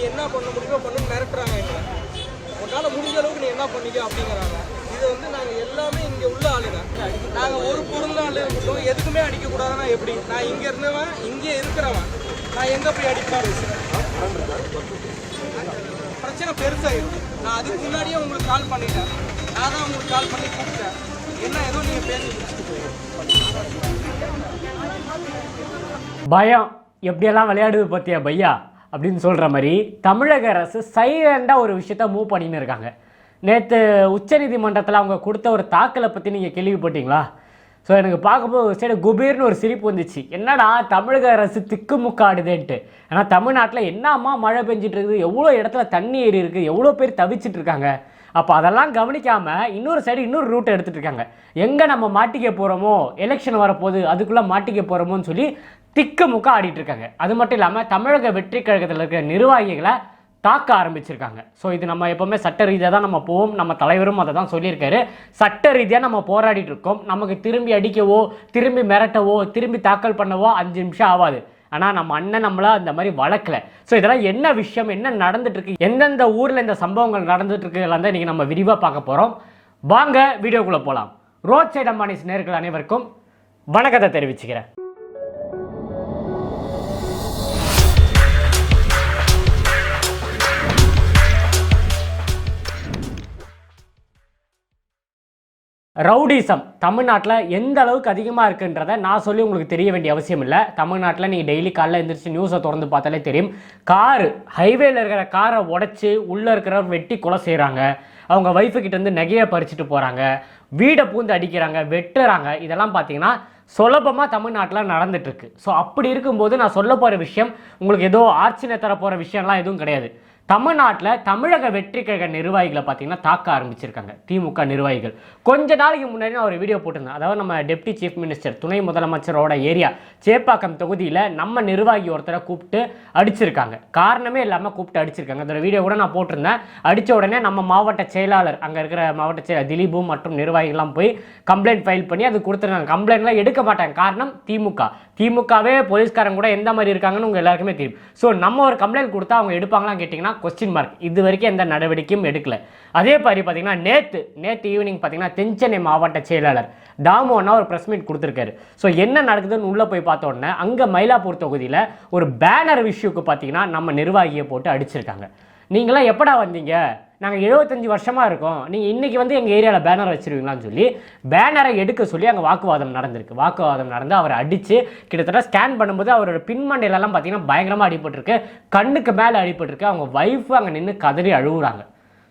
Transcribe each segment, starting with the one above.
நீ என்ன பண்ண முடியுமோ பண்ணு மிரட்டுறாங்க எங்களை. உன்னால் முடிஞ்ச அளவுக்கு நீ என்ன பண்ணிக்க அப்படிங்கிறாங்க. இது வந்து நாங்கள் எல்லாமே இங்கே உள்ள ஆளுங்க. நாங்கள் ஒரு பொருளாள் இருக்கட்டும் எதுக்குமே அடிக்கக்கூடாதுன்னா எப்படி? நான் இங்கே இருந்தவன் இங்கே இருக்கிறவன். நான் எங்கே போய் அடிப்பேன்? பிரச்சனை பெருசாகிடும் நான் அதுக்கு முன்னாடியே உங்களுக்கு கால் பண்ணிட்டேன். நான் தான் உங்களுக்கு கால் பண்ணி கூப்பிட்டேன். என்ன ஏதோ நீங்கள் பேசி பயம். எப்படியெல்லாம் விளையாடுது பார்த்தியா பையா? அப்படின்னு சொல்கிற மாதிரி தமிழக அரசு சைலண்டாக ஒரு விஷயத்த மூவ் பண்ணின்னு இருக்காங்க. நேற்று உச்சநீதிமன்றத்தில் அவங்க கொடுத்த ஒரு தாக்கலை பற்றி நீங்கள் கேள்விப்பட்டீங்களா? ஸோ எனக்கு பார்க்கும்போது ஒரு சைடு குபீர்னு ஒரு சிரிப்பு வந்துச்சு. என்னடா தமிழக அரசு திக்குமுக்காடுதேன்ட்டு. ஏன்னா தமிழ்நாட்டில் என்னம்மா மழை பெஞ்சிட்டு இருக்குது? எவ்வளோ இடத்துல தண்ணி ஏறி இருக்குது எவ்வளோ பேர் தவிச்சிட்டு இருக்காங்க? அப்போ அதெல்லாம் கவனிக்காமல் இன்னொரு சைடு இன்னொரு ரூட்டை எடுத்துகிட்டு இருக்காங்க. எங்கே நம்ம மாட்டிக்க போகிறோமோ எலெக்ஷன் வரப்போகுது அதுக்குள்ளே மாட்டிக்க போகிறோமோன்னு சொல்லி திக்கு முக்க ஆடிட்டு இருக்காங்க. அது மட்டும் இல்லாமல் தமிழக வெற்றி கழகத்தில் இருக்கிற நிர்வாகிகளை தாக்க ஆரம்பிச்சிருக்காங்க. ஸோ இது நம்ம எப்போவுமே சட்ட ரீதியாக தான் நம்ம போவோம். நம்ம தலைவரும் அதை தான் சொல்லியிருக்காரு. சட்ட ரீதியாக நம்ம போராடிட்டு இருக்கோம். நமக்கு திரும்பி அடிக்கவோ திரும்பி மிரட்டவோ திரும்பி தாக்கல் பண்ணவோ அஞ்சு நிமிஷம் ஆகாது ஆனால் நம்ம அண்ணன் நம்மளா அந்த மாதிரி வளர்க்கல. ஸோ இதெல்லாம் என்ன விஷயம்? என்ன நடந்துட்டு இருக்கு எந்தெந்த ஊரில் இந்த சம்பவங்கள் நடந்துட்டு இருக்கு எல்லாம் தான் இன்றைக்கி நம்ம விரிவாக பார்க்க போகிறோம் வாங்க வீடியோக்குள்ளே போகலாம் ரோட் சைட் அம்பானிஸ் நேர்கள் அனைவருக்கும் வணக்கத்தை தெரிவிச்சுக்கிறேன். ரவுடிசம். தமிழ்நாட்டில் எந்த அளவுக்கு அதிகமாக இருக்குன்றதை நான் சொல்லி உங்களுக்கு தெரிய வேண்டிய அவசியம் இல்லை. தமிழ்நாட்டில் நீங்கள் டெய்லி காலைல எழுந்திரிச்சு நியூஸை திறந்து பார்த்தாலே தெரியும். காரு ஹைவேல இருக்கிற காரை உடச்சி உள்ளே இருக்கிறவர் வெட்டி கொலை செய்கிறாங்க அவங்க ஒய்ஃபுக்கிட்ட கிட்டேருந்து நகையை பறிச்சுட்டு போகிறாங்க வீடை பூந்து அடிக்கிறாங்க வெட்டுறாங்க. இதெல்லாம் பார்த்தீங்கன்னா சுலபமாக தமிழ்நாட்டில் நடந்துட்டுருக்கு ஸோ அப்படி இருக்கும்போது நான் சொல்ல போகிற விஷயம் உங்களுக்கு ஏதோ ஆர்ச்சனை தர போகிற விஷயம்லாம் எதுவும் கிடையாது. தமிழ்நாட்டில் தமிழக வெற்றி கழக நிர்வாகிகளை பார்த்தீங்கன்னா தாக்க ஆரம்பிச்சிருக்காங்க. திமுக நிர்வாகிகள். கொஞ்ச நாளைக்கு முன்னாடி நான் ஒரு வீடியோ போட்டிருந்தேன். அதாவது நம்ம டெப்டி சீஃப் மினிஸ்டர் துணை முதலமைச்சரோட ஏரியா சேப்பாக்கம் தொகுதியில் நம்ம நிர்வாகி ஒருத்தரை கூப்பிட்டு அடிச்சிருக்காங்க. காரணமே இல்லாமல் கூப்பிட்டு அடிச்சிருக்காங்க. அந்த வீடியோ கூட நான் போட்டிருந்தேன். அடித்த உடனே நம்ம மாவட்ட செயலாளர் அங்கே இருக்கிற மாவட்ட செயலர் திலீபும் மற்றும் நிர்வாகிகள்லாம் போய் கம்ப்ளைண்ட் ஃபைல் பண்ணி அது கொடுத்துருக்காங்க கம்ப்ளைண்ட்லாம் எடுக்க மாட்டாங்க. காரணம் திமுக. திமுகவே போலீஸ்காரங்க கூட எந்த மாதிரி இருக்காங்கன்னு உங்கள் எல்லாருக்குமே தெரியும். ஸோ நம்ம ஒரு கம்ப்ளைண்ட் கொடுத்தா அவங்க எடுப்பாங்களான்னு கேட்டிங்கன்னா கொஸ்டின் மார்க் இது வரைக்கும் எந்த நடவடிக்கையும் எடுக்கல. அதே மாதிரி பார்த்தீங்கன்னா நேற்று நேற்று ஈவினிங் பார்த்தீங்கன்னா தென்சென்னை மாவட்ட செயலாளர் தாமு ஒரு ப்ரெஸ் மீட் கொடுத்துருக்காரு. ஸோ என்ன நடக்குதுன்னு உள்ளே போய் பார்த்த உடனே அங்கே மயிலாப்பூர் தொகுதியில் ஒரு பேனர் விஷயக்கு பார்த்தீங்கன்னா நம்ம நிர்வாகியை போட்டு அடிச்சிருக்காங்க. நீங்களாம் எப்படா வந்தீங்க? நாங்கள் எழுபத்தஞ்சு வருஷமாக இருக்கோம். நீங்கள் இன்றைக்கி வந்து எங்கள் ஏரியாவில் பேனர் வச்சிருவீங்களான்னு சொல்லி பேனரை எடுக்க சொல்லி அங்கே வாக்குவாதம் நடந்திருக்கு. வாக்குவாதம் நடந்து அவரை அடித்து கிட்டத்தட்ட ஸ்கேன் பண்ணும்போது அவரோட பின்மண்டையிலலாம் பார்த்தீங்கன்னா பயங்கரமாக அடிபட்டிருக்கு. கண்ணுக்கு மேலே அடிபட்டிருக்கு. அவங்க ஒய்ஃபு அங்கே நின்று கதறி அழுகுறாங்க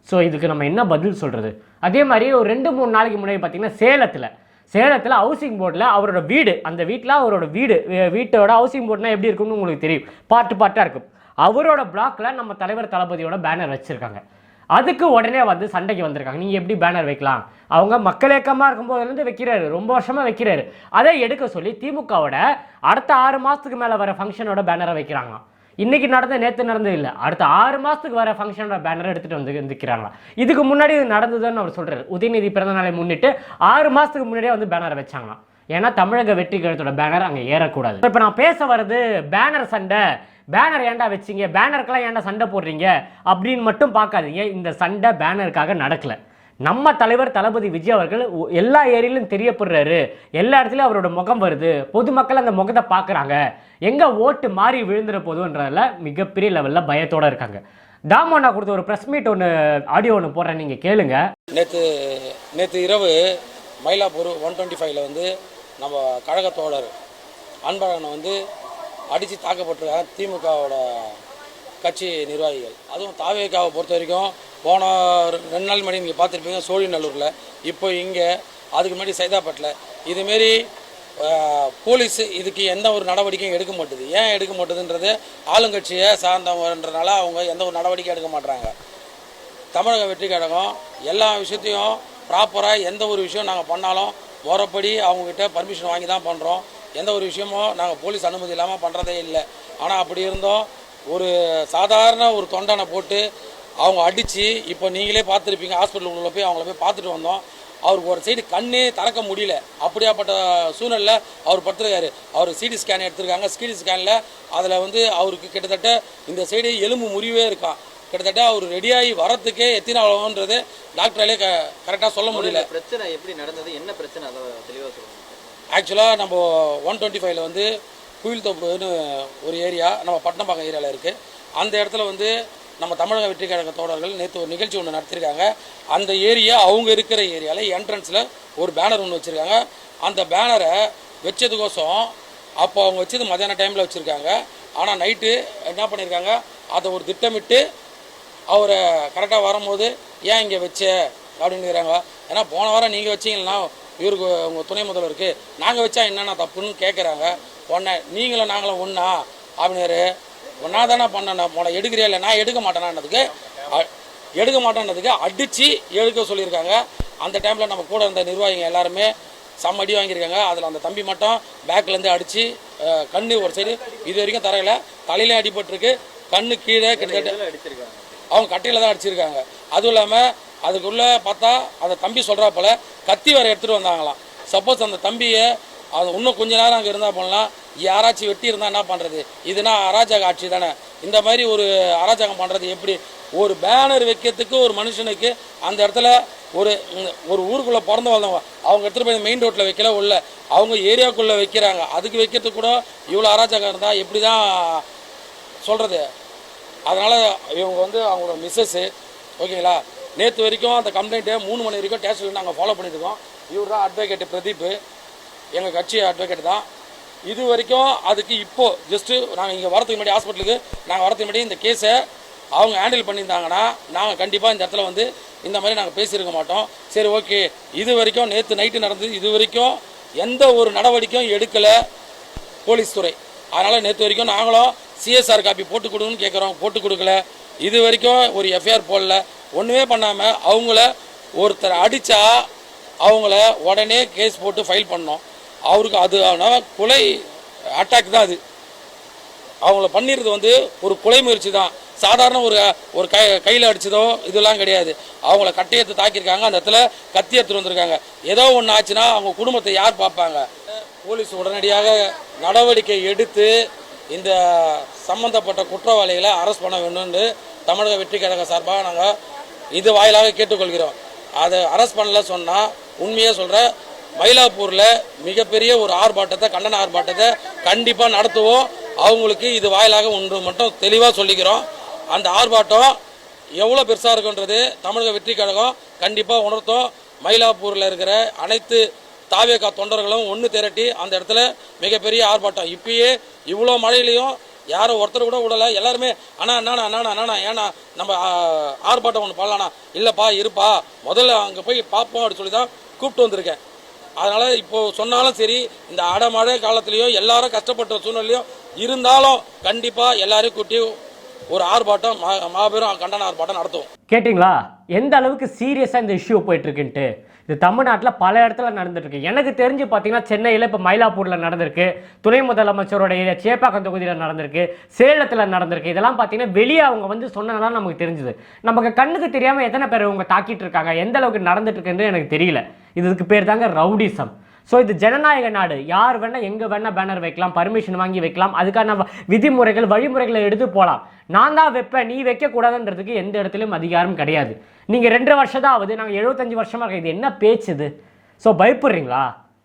ஸோ இதுக்கு நம்ம என்ன பதில் சொல்கிறது அதே மாதிரி ஒரு ரெண்டு மூணு நாளைக்கு முன்னாடி பார்த்தீங்கன்னா சேலத்தில் சேலத்தில் ஹவுசிங் போர்டில் அவரோட வீடு அந்த வீட்டில் அவரோட வீடு வீட்டோட ஹவுசிங் போர்டுனா எப்படி இருக்கும்னு உங்களுக்கு தெரியும். பார்ட்டு பார்ட்டாக இருக்கும். அவரோட பிளாக்ல நம்ம தலைவர் தளபதியோட பேனர் வச்சுருக்காங்க. அதுக்கு உடனே வந்து சண்டைக்கு வந்திருக்காங்க. நீங்கள் எப்படி பேனர் வைக்கலாம்? அவங்க மக்கள் இயக்கமாக இருக்கும்போதுலேருந்து வைக்கிறாரு. ரொம்ப வருஷமாக வைக்கிறாரு. அதை எடுக்க சொல்லி திமுகவோட அடுத்த ஆறு மாதத்துக்கு மேலே வர ஃபங்க்ஷனோட பேனரை வைக்கிறாங்க. இன்னைக்கு நடந்த நேற்று நடந்தது இல்லை. அடுத்த ஆறு மாதத்துக்கு வர ஃபங்க்ஷனோட பேனரை எடுத்துகிட்டு வந்து நிற்கிறாங்களா இதுக்கு முன்னாடி இது நடந்ததுன்னு அவர் சொல்கிறார் உதயநிதி பிறந்த நாளை முன்னிட்டு ஆறு மாதத்துக்கு முன்னாடியே வந்து பேனரை வச்சாங்களாம். ஏன்னா தமிழக வெற்றி கழகத்தோட பேனர் அங்கே ஏறக்கூடாது. இப்போ நான் பேச வர்றது பேனர் சண்டை. பேனர் ஏன்டா வச்சீங்க? பேனருக்கெல்லாம் ஏன்டா சண்டை போடுறீங்க? அப்படின்னு மட்டும் பார்க்காதீங்க. இந்த சண்டை பேனருக்காக நடக்கலை. நம்ம தலைவர் தளபதி விஜய் அவர்கள் எல்லா ஏரியிலும் தெரியப்படுறாரு. எல்லா இடத்துலையும் அவரோட முகம் வருது. பொதுமக்கள் அந்த முகத்தை பார்க்குறாங்க. எங்கே ஓட்டு மாறி விழுந்துற போதுன்றதில் மிகப்பெரிய லெவலில் பயத்தோடு இருக்காங்க. தாமோனா கொடுத்த ஒரு ப்ரெஸ் மீட் ஒன்று ஆடியோ ஒன்று போடுறேன். நீங்கள் கேளுங்க. நேற்று நேற்று இரவு மயிலாப்பூர் ஒன் டுவெண்ட்டி ஃபைவ்ல வந்து நம்ம கழக தோழர் அன்பழகனை வந்து அடித்து தாக்கப்பட்டிருக்காங்க திமுகவோட கட்சி நிர்வாகிகள். அதுவும் தாவேக்காவை பொறுத்த வரைக்கும் போன ரெண்டு நாள் முன்னாடி நீங்கள் பார்த்துருப்பீங்க சோழிநல்லூரில். இப்போ இங்கே அதுக்கு முன்னாடி சைதாப்பட்டில் இதுமாரி போலீஸ் இதுக்கு எந்த ஒரு நடவடிக்கையும் எடுக்க மாட்டுது. ஏன் எடுக்க மாட்டுதுன்றது ஆளுங்கட்சியை சார்ந்தவன்றனால அவங்க எந்த ஒரு நடவடிக்கையும் எடுக்க மாட்டுறாங்க தமிழக வெற்றி கழகம் எல்லா விஷயத்தையும் ப்ராப்பராக எந்த ஒரு விஷயம் நாங்கள் பண்ணாலும் முறைப்படி அவங்கக்கிட்ட பர்மிஷன் வாங்கி தான் பண்ணுறோம் எந்த ஒரு விஷயமும் நாங்கள் போலீஸ் அனுமதி இல்லாமல் பண்ணுறதே இல்லை. ஆனால் அப்படி இருந்தோம். ஒரு சாதாரண ஒரு தொண்டனை போட்டு அவங்க அடித்து இப்போ நீங்களே பார்த்துருப்பீங்க. ஹாஸ்பிட்டலுக்குள்ளே போய் அவங்கள போய் பார்த்துட்டு வந்தோம். அவருக்கு ஒரு சைடு கண்ணே திறக்க முடியல. அப்படியாப்பட்ட சூழ்நிலையில் அவர் படுத்துருக்காரு. அவர் சிடி ஸ்கேன் எடுத்திருக்காங்க. சிடி ஸ்கேனில் அதில் வந்து அவருக்கு கிட்டத்தட்ட இந்த சைடு எலும்பு முறிவே இருக்கான் கிட்டத்தட்ட அவர் ரெடியாகி வரத்துக்கே எத்தனை ஆகும்ன்றது டாக்டராலே க கரெக்டாக சொல்ல முடியல. பிரச்சனை எப்படி நடந்தது? என்ன பிரச்சனை? அதை தெளிவாக சொல்லுங்கள் ஆக்சுவலாக நம்ம ஒன் டுவெண்ட்டி ஃபைவ்ல வந்து குயில் தோப்புன்னு ஒரு ஏரியா நம்ம பட்டணப்பாக்கம் ஏரியாவில் இருக்குது அந்த இடத்துல வந்து நம்ம தமிழக வெற்றி கழக தோழர்கள் நேற்று ஒரு நிகழ்ச்சி ஒன்று நடத்திருக்காங்க. அந்த ஏரியா அவங்க இருக்கிற ஏரியாவில் என்ட்ரன்ஸில் ஒரு பேனர் ஒன்று வச்சுருக்காங்க. அந்த பேனரை வச்சதுக்கோசம் அப்போ அவங்க வச்சது மத்தியான டைமில் வச்சுருக்காங்க. ஆனால் நைட்டு என்ன பண்ணியிருக்காங்க அதை ஒரு திட்டமிட்டு அவரை கரெக்டாக வரும்போது ஏன் இங்கே வச்ச? அப்படின்னுறாங்க ஏன்னா போன வாரம் நீங்கள் வச்சீங்கன்னா இவருக்கு உங்கள் துணை முதல்வருக்கு நாங்கள் வச்சா என்னென்ன தப்புன்னு கேட்குறாங்க உடனே நீங்களும் நாங்களும் ஒன்றா அப்படின்னாரு ஒன்றா தானே பண்ணணும் போன எடுக்கிறியா இல்லை நான் எடுக்க மாட்டேனான்றதுக்கு அ- எடுக்க மாட்டேன்றதுக்கு அடித்து எடுக்க சொல்லியிருக்காங்க. அந்த டைமில் நம்ம கூட இருந்த நிர்வாகிங்க எல்லாருமே செம்ம அடி வாங்கியிருக்காங்க. அதில் அந்த தம்பி மட்டும் பேக்லேருந்து அடித்து கண்ணு ஒரு சைடு இது வரைக்கும் தரையில் தலையிலே அடிபட்டிருக்கு. கண்ணு கீழே கிட்டத்தட்ட அவங்க கட்டையில் தான் அடிச்சிருக்காங்க. அதுவும் இல்லாமல் அதுக்குள்ளே பார்த்தா அந்த தம்பி சொல்கிறா போல் கத்தி வேறு எடுத்துகிட்டு வந்தாங்களாம். சப்போஸ் அந்த தம்பியை அது இன்னும் கொஞ்ச நேரம் அங்கே இருந்தால் போனலாம் யாராச்சும் வெட்டி இருந்தால் என்ன பண்ணுறது இதுனா அராஜக ஆட்சி தானே. இந்த மாதிரி ஒரு அராஜகம் பண்ணுறது எப்படி? ஒரு பேனர் வைக்கிறதுக்கு ஒரு மனுஷனுக்கு அந்த இடத்துல ஒரு ஒரு ஊருக்குள்ளே பிறந்து வந்தவங்க அவங்க எடுத்துகிட்டு போய் மெயின் ரோட்டில் வைக்கல உள்ள அவங்க ஏரியாக்குள்ளே வைக்கிறாங்க. அதுக்கு வைக்கிறதுக்கு கூட இவ்வளோ அராஜகம் இருந்தால் எப்படி தான் சொல்கிறது அதனால் இவங்க வந்து அவங்களோட மிஸ்ஸஸ்ஸு ஓகேங்களா நேற்று வரைக்கும் அந்த கம்ப்ளைண்ட்டை மூணு மணி வரைக்கும் ஸ்டேஷனில் நாங்கள் ஃபாலோ பண்ணியிருக்கோம். இவர் தான் அட்வொகேட் பிரதீப். எங்கள் கட்சி அட்வொகேட் தான். இது வரைக்கும் அதுக்கு இப்போது ஜஸ்ட்டு நாங்கள் இங்கே வரதுக்கு முன்னாடி ஹாஸ்பிட்டலுக்கு நாங்கள் வரதுக்கு முன்னாடி இந்த கேஸை அவங்க ஹேண்டில் பண்ணியிருந்தாங்கன்னா நாங்கள் கண்டிப்பாக இந்த இடத்துல வந்து இந்த மாதிரி நாங்கள் பேசியிருக்க மாட்டோம். சரி ஓகே இது வரைக்கும் நேற்று நைட்டு நடந்தது இது வரைக்கும் எந்த ஒரு நடவடிக்கையும் எடுக்கலை போலீஸ் துறை. அதனால் நேற்று வரைக்கும் நாங்களும் சிஎஸ்ஆர் காப்பி போட்டு கொடுங்கன்னு கேட்குறோம் போட்டு கொடுக்கல. இது வரைக்கும் ஒரு எஃப்ஐஆர் போடல. ஒன்றுமே பண்ணாமல் அவங்கள ஒருத்தர் அடித்தா அவங்கள உடனே கேஸ் போட்டு ஃபைல் பண்ணோம் அவருக்கு அது ஆனால் கொலை அட்டாக் தான் அது. அவங்கள பண்ணிடுறது வந்து ஒரு கொலை முயற்சி தான். சாதாரண ஒரு ஒரு கை கையில் அடிச்சதோ இதெல்லாம் கிடையாது. அவங்கள கட்டையத்தை தாக்கியிருக்காங்க. அந்த இடத்துல கத்தி எடுத்துகிட்டு வந்திருக்காங்க. ஏதோ ஒன்று ஆச்சுன்னா அவங்க குடும்பத்தை யார் பார்ப்பாங்க? போலீஸ் உடனடியாக நடவடிக்கை எடுத்து இந்த சம்பந்தப்பட்ட குற்றவாளிகளை அரெஸ்ட் பண்ண வேணும்னு தமிழக வெற்றி கழக சார்பாக நாங்கள் இது வாயிலாக கேட்டுக்கொள்கிறோம். அதை அரெஸ்ட் பண்ணல சொன்னால் உண்மையாக சொல்கிறேன் மயிலாப்பூரில் மிகப்பெரிய ஒரு ஆர்ப்பாட்டத்தை கண்டன ஆர்ப்பாட்டத்தை கண்டிப்பாக நடத்துவோம். அவங்களுக்கு இது வாயிலாக ஒன்று மட்டும் தெளிவாக சொல்லிக்கிறோம். அந்த ஆர்ப்பாட்டம் எவ்வளோ பெருசாக இருக்குன்றது தமிழக வெற்றி கழகம் கண்டிப்பாக உணர்த்தும். மயிலாப்பூரில் இருக்கிற அனைத்து தாவேகா தொண்டர்களும் ஒன்று திரட்டி அந்த இடத்துல மிகப்பெரிய ஆர்ப்பாட்டம். இப்பயே இவ்வளோ மழையிலையும் யாரும் ஒருத்தர் கூட விடலை. எல்லாருமே அண்ணா அண்ணாண்ணா அண்ணா அண்ணாண்ணா ஏன்னா நம்ம ஆர்ப்பாட்டம் ஒன்று பண்ணலாண்ணா. இல்லைப்பா இருப்பா. முதல்ல அங்கே போய் பார்ப்போம் அப்படின்னு சொல்லி தான் கூப்பிட்டு வந்திருக்கேன். அதனால் இப்போ சொன்னாலும் சரி இந்த அடமழை காலத்துலேயும் எல்லாரும் கஷ்டப்பட்ட சூழ்நிலையும் இருந்தாலும் கண்டிப்பாக எல்லாரையும் கூட்டி ஒரு ஆர்ப்பாட்டம் மாபெரும் கண்டன ஆர்ப்பாட்டம் நடத்துவோம். கேட்டிங்களா? எந்த அளவுக்கு சீரியஸாக இந்த இஷ்யூ போயிட்டுருக்குன்ட்டு இது தமிழ்நாட்டில் பல இடத்துல நடந்துருக்கு எனக்கு தெரிஞ்சு பார்த்தீங்கன்னா சென்னையில் இப்போ மயிலாப்பூரில் நடந்திருக்கு. துணை முதலமைச்சரோட ஏரியா சேப்பாக்கம் தொகுதியில் நடந்திருக்கு. சேலத்தில் நடந்திருக்கு. இதெல்லாம் பார்த்தீங்கன்னா வெளியே அவங்க வந்து சொன்னதெல்லாம் நமக்கு தெரிஞ்சுது. நமக்கு கண்ணுக்கு தெரியாமல் எத்தனை பேர் இவங்க தாக்கிட்டு இருக்காங்க? எந்த அளவுக்கு நடந்துட்டு இருக்குன்னு எனக்கு தெரியல. இதுக்கு பேர் தாங்க ரவுடிசம். ஸோ இது ஜனநாயக நாடு. யார் வேணால் எங்கே வேணால் பேனர் வைக்கலாம் பர்மிஷன் வாங்கி வைக்கலாம். அதுக்கான விதிமுறைகள் வழிமுறைகளை எடுத்து போகலாம் நான் தான் வைப்பேன் நீ வைக்கக்கூடாதுன்றதுக்கு எந்த இடத்துலையும் அதிகாரம் கிடையாது. நீங்கள் ரெண்டு வருஷம் தான் ஆகுது நாங்கள் எழுபத்தஞ்சு வருஷமாக இருக்கு இது என்ன பேச்சு இது ஸோ பயப்படுறீங்களா?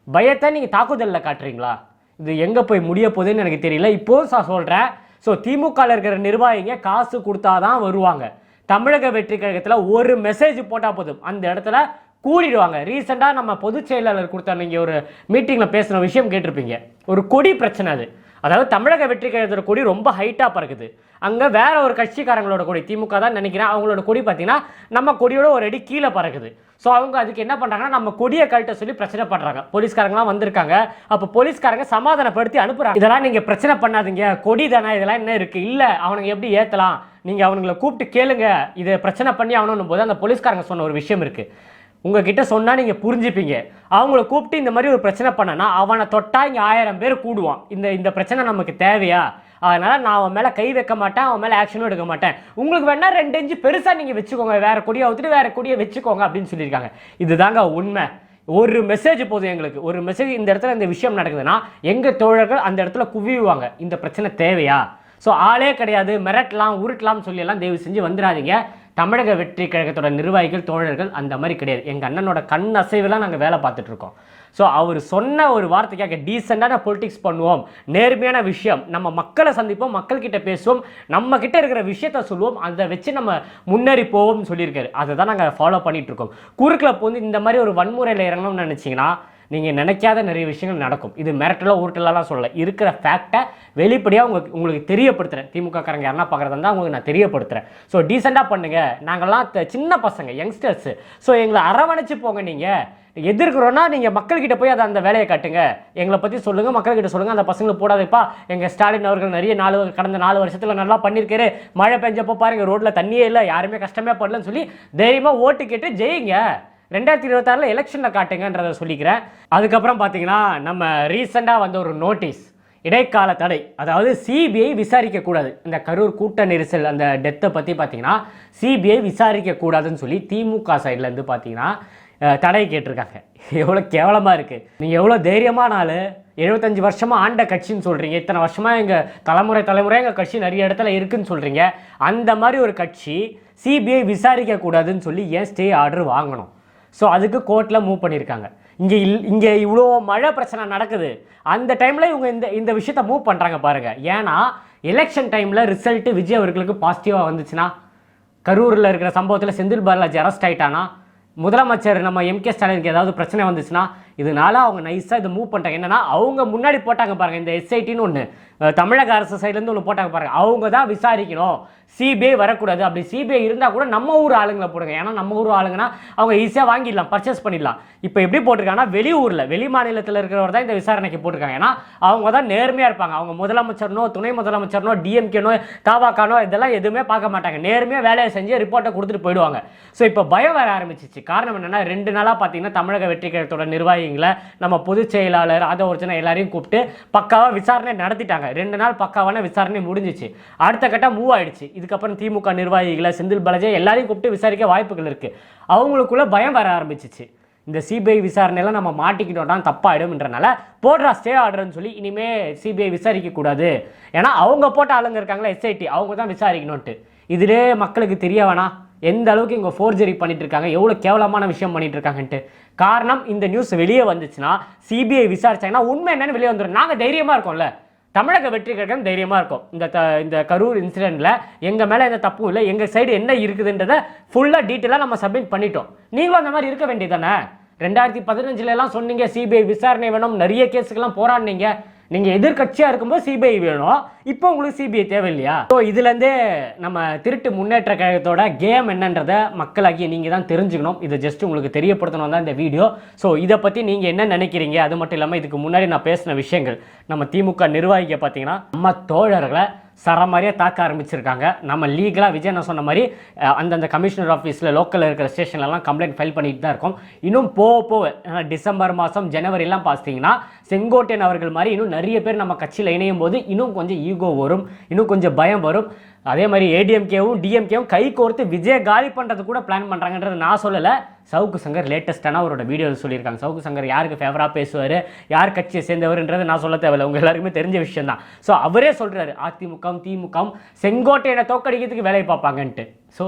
பயத்தை நீங்கள் தாக்குதலில் காட்டுறீங்களா? இது எங்கே போய் முடிய போகுதுன்னு எனக்கு தெரியல. இப்போது நான் சொல்கிறேன் ஸோ திமுகவில் இருக்கிற நிர்வாகிங்க காசு கொடுத்தாதான் வருவாங்க. தமிழக வெற்றி கழகத்தில் ஒரு மெசேஜ் போட்டால் போதும். அந்த இடத்துல கூடிடுவாங்க. ரீசெண்டாக நம்ம பொதுச் செயலாளர் கொடுத்த நீங்கள் ஒரு மீட்டிங்கில் பேசின விஷயம் கேட்டிருப்பீங்க. ஒரு கொடி பிரச்சனை அது. அதாவது தமிழக வெற்றி கழகத்தோட கொடி ரொம்ப ஹைட்டாக பறக்குது. அங்கே வேற ஒரு கட்சிக்காரங்களோட கொடி திமுக தான் நினைக்கிறேன். அவங்களோட கொடி பார்த்தீங்கன்னா நம்ம கொடியோட ஒரு அடி கீழே பறக்குது. ஸோ அவங்க அதுக்கு என்ன பண்ணுறாங்கன்னா நம்ம கொடியை கழட்ட சொல்லி பிரச்சனை பண்ணுறாங்க போலீஸ்காரங்களாம் வந்திருக்காங்க. அப்போ போலீஸ்காரங்க சமாதானப்படுத்தி அனுப்புகிறாங்க இதெல்லாம் நீங்கள் பிரச்சனை பண்ணாதீங்க. கொடி தானே இதெல்லாம் என்ன இருக்குது இல்லை அவனுங்க எப்படி ஏற்றலாம் நீங்கள் அவனுங்களை கூப்பிட்டு கேளுங்க. இதை பிரச்சனை பண்ணி ஆகணும் போது அந்த போலீஸ்காரங்க சொன்ன ஒரு விஷயம் இருக்குது உங்ககிட்ட சொன்னால் நீங்கள் புரிஞ்சுப்பீங்க. அவங்கள கூப்பிட்டு இந்த மாதிரி ஒரு பிரச்சனை பண்ணனா அவனை தொட்டா இங்கே ஆயிரம் பேர் கூடுவான். இந்த இந்த பிரச்சனை நமக்கு தேவையா? அதனால் நான் அவன் மேலே கை வைக்க மாட்டேன் அவன் மேலே ஆக்ஷனும் எடுக்க மாட்டேன். உங்களுக்கு வேணால் ரெண்டு இன்ச்சு பெருசாக நீங்கள் வச்சுக்கோங்க. வேறு கொடியை ஊற்றிட்டு வேற கொடியை வச்சுக்கோங்க அப்படின்னு சொல்லியிருக்காங்க. இதுதாங்க உண்மை. ஒரு மெசேஜ் போதும் எங்களுக்கு. ஒரு மெசேஜ் இந்த இடத்துல இந்த விஷயம் நடக்குதுன்னா எங்கள் தோழர்கள் அந்த இடத்துல குவிவாங்க. இந்த பிரச்சனை தேவையா? ஸோ ஆளே கிடையாது. மிரட்டலாம் உருட்டலாம் சொல்லியெல்லாம் தயவு செஞ்சு வந்துடாதீங்க. தமிழக வெற்றி கழகத்தோட நிர்வாகிகள் தோழர்கள் அந்த மாதிரி கிடையாது. எங்கள் அண்ணனோட கண் அசைவெல்லாம் நாங்கள் வேலை பார்த்துட்டு இருக்கோம். ஸோ அவர் சொன்ன ஒரு வார்த்தைக்காக டீசெண்டான பொலிட்டிக்ஸ் பண்ணுவோம். நேர்மையான விஷயம். நம்ம மக்களை சந்திப்போம் மக்கள்கிட்ட பேசுவோம். நம்ம கிட்ட இருக்கிற விஷயத்த சொல்லுவோம் அதை வச்சு நம்ம முன்னேறி போவோம்னு சொல்லியிருக்காரு. அதை தான் நாங்கள் ஃபாலோ பண்ணிட்டு இருக்கோம். குறுக்கில் வந்து இந்த மாதிரி ஒரு வன்முறையில் இறங்கணும்னு நினச்சிங்கன்னா நீங்கள் நினைக்காத நிறைய விஷயங்கள் நடக்கும். இது மிரட்டலோ உருட்டலாம் சொல்லலை. இருக்கிற ஃபேக்டை வெளிப்படையாக உங்களுக்கு உங்களுக்கு தெரியப்படுத்துகிறேன் திமுக காரங்க யாருன்னா பார்க்குறதா இருந்தால் உங்களுக்கு நான் தெரியப்படுத்துகிறேன் ஸோ டீசெண்டாக பண்ணுங்கள் நாங்கள்லாம் த- சின்ன பசங்க யங்ஸ்டர்ஸு ஸோ எங்களை அரவணைச்சு போங்க நீங்கள் எதிர்க்கிறோன்னா நீங்கள் மக்கள்கிட்ட போய் அதை அந்த வேலையை காட்டுங்க. எங்களை பற்றி சொல்லுங்கள் மக்கள்கிட்ட சொல்லுங்கள் அந்த பசங்களை போடாதேப்பா. எங்கள் ஸ்டாலின் அவர்கள் நிறைய நாலு கடந்த நாலு வருஷத்தில் நல்லா பண்ணியிருக்காரு மழை பெஞ்சப்போ பாருங்கள் ரோட்டில் தண்ணியே இல்லை. யாருமே கஷ்டமே பண்ணலன்னு சொல்லி தைரியமாக ஓட்டு கேட்டு ஜெயிங்க. ரெண்டாயிரத்தி இருபத்தாறில் எலெக்ஷனில் காட்டுங்கன்றதை சொல்லிக்கிறேன். அதுக்கப்புறம் பார்த்தீங்கன்னா நம்ம ரீசெண்டாக வந்த ஒரு நோட்டீஸ் இடைக்கால தடை அதாவது சிபிஐ விசாரிக்கக்கூடாது. இந்த கரூர் கூட்ட நெரிசல் அந்த டெத்தை பற்றி பார்த்தீங்கன்னா சிபிஐ விசாரிக்கக்கூடாதுன்னு சொல்லி திமுக சைட்லேருந்து பார்த்தீங்கன்னா தடை கேட்டிருக்காங்க. எவ்வளோ கேவலமாக இருக்குது நீங்கள் எவ்வளோ தைரியமான ஆள் எழுபத்தஞ்சு வருஷமாக ஆண்ட கட்சின்னு சொல்கிறீங்க இத்தனை வருஷமாக எங்கள் தலைமுறை தலைமுறை எங்கள் கட்சி நிறைய இடத்துல இருக்குன்னு சொல்கிறீங்க அந்த மாதிரி ஒரு கட்சி சிபிஐ விசாரிக்கக்கூடாதுன்னு சொல்லி ஏன் ஸ்டே ஆர்டர் வாங்கணும்? ஸோ அதுக்கு கோர்ட்டில் மூவ் பண்ணியிருக்காங்க இங்கே இல் இங்கே இவ்வளோ மழை பிரச்சனை நடக்குது. அந்த டைமில் இவங்க இந்த இந்த விஷயத்த மூவ் பண்ணுறாங்க பாருங்கள் ஏன்னா எலெக்ஷன் டைமில் ரிசல்ட்டு விஜய் அவர்களுக்கு பாசிட்டிவாக வந்துச்சுன்னா கரூரில் இருக்கிற சம்பவத்தில் செந்தில் பாலாஜி அரெஸ்ட் ஆயிட்டானா முதலமைச்சர் நம்ம எம்கே ஸ்டாலினுக்கு ஏதாவது பிரச்சனை வந்துச்சுன்னா இதனால அவங்க நைஸாக இதை மூவ் பண்ணிட்டாங்க. என்னன்னா அவங்க முன்னாடி போட்டாங்க பாருங்க இந்த எஸ்ஐடின்னு ஒன்று தமிழக அரசு சைட்லேருந்து ஒன்று போட்டாங்க பாருங்க. அவங்க தான் விசாரிக்கணும். சிபிஐ வரக்கூடாது. அப்படி சிபிஐ இருந்தால் கூட நம்ம ஊர் ஆளுங்களை போடுங்க. ஏன்னா நம்ம ஊர் ஆளுங்கன்னா அவங்க ஈஸியாக வாங்கிடலாம் பர்ச்சேஸ் பண்ணிடலாம். இப்போ எப்படி போட்டிருக்காங்கன்னா வெளியூரில் வெளி மாநிலத்தில் இருக்கிறவர் தான் இந்த விசாரணைக்கு போட்டிருக்காங்க. ஏன்னா அவங்க தான் நேர்மையாக இருப்பாங்க. அவங்க முதலமைச்சர்னோ துணை முதலமைச்சர்னோ டிஎம்கேனோ தாவாக்கானோ இதெல்லாம் எதுவுமே பார்க்க மாட்டாங்க. நேர்மையாக வேலையை செஞ்சு ரிப்போர்ட்டை கொடுத்துட்டு போயிடுவாங்க. ஸோ இப்போ பயம் வர ஆரம்பிச்சிச்சு. காரணம் என்னன்னா ரெண்டு நாளாக பார்த்தீங்கன்னா தமிழக வெற்றி கழகத்தோட வைங்களேன் நம்ம பொதுச் செயலாளர் அதை ஒருத்தனை எல்லாரையும் கூப்பிட்டு பக்காவாக விசாரணை நடத்திட்டாங்க. ரெண்டு நாள் பக்காவான விசாரணை முடிஞ்சிச்சு. அடுத்த கட்டம் மூவ் ஆயிடுச்சு. இதுக்கப்புறம் திமுக நிர்வாகிகளை செந்தில் பாலாஜி எல்லாரையும் கூப்பிட்டு விசாரிக்க வாய்ப்புகள் இருக்கு. அவங்களுக்குள்ள பயம் வர ஆரம்பிச்சிச்சு. இந்த சிபிஐ விசாரணையெல்லாம் நம்ம மாட்டிக்கிட்டோம்னா தப்பாயிடும்ன்றனால போடுறா ஸ்டே ஆர்டர்னு சொல்லி இனிமே சிபிஐ விசாரிக்க கூடாது. ஏன்னா அவங்க போட்ட ஆளுங்க இருக்காங்களா எஸ்ஐடி அவங்க தான் விசாரிக்கணும்ட்டு இதிலே மக்களுக்கு தெரிய வேணாம். எந்த அளவுக்கு இங்கே ஃபோர்ஜரி பண்ணிட்டு இருக்காங்க எவ்வளோ கேவலமான விஷயம் பண்ணிட்டு இருக்காங்கன்ட்டு காரணம் இந்த நியூஸ் வெளியே வந்துச்சுன்னா சிபிஐ விசாரிச்சாங்கன்னா உண்மை என்னன்னு வெளியே வந்துடும் நாங்கள் தைரியமாக இருக்கோம்ல. தமிழக வெற்றி கழகம் தைரியமாக இருக்கும். இந்த த இந்த கரூர் இன்சிடெண்ட்டில் எங்கள் மேலே எந்த தப்பும் இல்லை எங்கள் சைடு என்ன இருக்குதுன்றதை ஃபுல்லாக டீட்டெயிலாக நம்ம சப்மிட் பண்ணிட்டோம். நீங்களும் அந்த மாதிரி இருக்க வேண்டியதானே ரெண்டாயிரத்தி பதினஞ்சுலலாம் சொன்னீங்க சிபிஐ விசாரணை வேணும் நிறைய கேஸுக்கெல்லாம் போராடினீங்க. நீங்கள் எதிர்கட்சியாக இருக்கும்போது சிபிஐ வேணும். இப்போ உங்களுக்கு சிபிஐ தேவை இல்லையா ஸோ இதுலேருந்தே நம்ம திருட்டு முன்னேற்ற கழகத்தோட கேம் என்னன்றதை மக்களாகிய நீங்கள் தான் தெரிஞ்சுக்கணும். இதை ஜஸ்ட் உங்களுக்கு தெரியப்படுத்தணும் தான் இந்த வீடியோ. ஸோ இதை பற்றி நீங்கள் என்ன நினைக்கிறீங்க? அது மட்டும் இல்லாமல் இதுக்கு முன்னாடி நான் பேசின விஷயங்கள். நம்ம திமுக நிர்வாகிக்க பார்த்தீங்கன்னா நம்ம தோழர்களை சரமாரியாக தாக்க ஆரம்பிச்சிருக்காங்க. நம்ம லீகலாக விஜய் நான் சொன்ன மாதிரி அந்தந்த கமிஷனர் ஆஃபீஸில் லோக்கலில் இருக்கிற ஸ்டேஷன்லலாம் கம்ப்ளைண்ட் ஃபைல் பண்ணிட்டு தான் இருக்கோம். இன்னும் போக போக டிசம்பர் மாதம் ஜனவரிலாம் பார்த்தீங்கன்னா செங்கோட்டையன் அவர்கள் மாதிரி இன்னும் நிறைய பேர் நம்ம கட்சியில் இணையும் போது இன்னும் கொஞ்சம் ஈகோ வரும் இன்னும் கொஞ்சம் பயம் வரும். அதே மாதிரி ஏடிஎம்கேவும் டிஎம்கேவும் கை கோர்த்து விஜய் காலி பண்ணுறது கூட பிளான் பண்ணுறாங்கன்றது நான் சொல்லலை. சவுக்கு சங்கர் லேட்டஸ்ட்டான அவரோட வீடியோவில் சொல்லியிருக்காங்க. சவுக்கு சங்கர் யாருக்கு ஃபேவராக பேசுவார் யார் கட்சியை சேர்ந்தவர்ன்றது நான் சொல்ல தேவையில்ல. உங்க எல்லாருக்குமே தெரிஞ்ச விஷயம் தான். ஸோ அவரே சொல்கிறாரு அதிமுகவும் திமுகவும் செங்கோட்டையினை தோக்கடிக்கிறதுக்கு வேலையை பார்ப்பாங்கன்ட்டு. ஸோ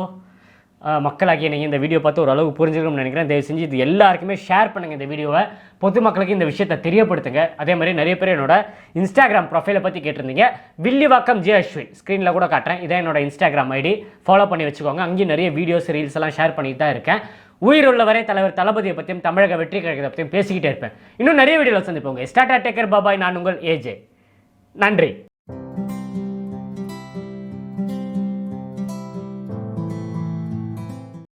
மக்களாகிய நீங்கள் இந்த வீடியோ பார்த்து ஓரளவு புரிஞ்சுக்கணும்னு நினைக்கிறேன். தயவு செஞ்சு இது எல்லாருக்குமே ஷேர் பண்ணுங்கள் இந்த வீடியோவை. பொதுமக்களுக்கு இந்த விஷயத்தை தெரியப்படுத்துங்க. அதே மாதிரி நிறைய பேர் என்னோட இன்ஸ்டாகிராம் ப்ரொஃபைலை பற்றி கேட்டிருந்தீங்க. வில்லிவாக்கம் ஜே அஸ்வின். ஸ்க்ரீனில் கூட காட்டுறேன். இதான் என்னோட இன்ஸ்டாகிராம் ஐடி ஃபாலோ பண்ணி வச்சுக்கோங்க. அங்கேயும் நிறைய வீடியோஸ் ரீல்ஸ் எல்லாம் ஷேர் பண்ணிட்டு தான் இருக்கேன். உயிருள்ளவரை தலைவர் தளபதியை பற்றியும் தமிழக வெற்றி கழகத்தை பற்றியும் பேசிக்கிட்டே இருப்பேன். இன்னும் நிறைய வீடியோவில் சந்திப்போங்க ஸ்டார்டா டேக்கர் பாபாய் நான் உங்கள் ஏஜே நன்றி.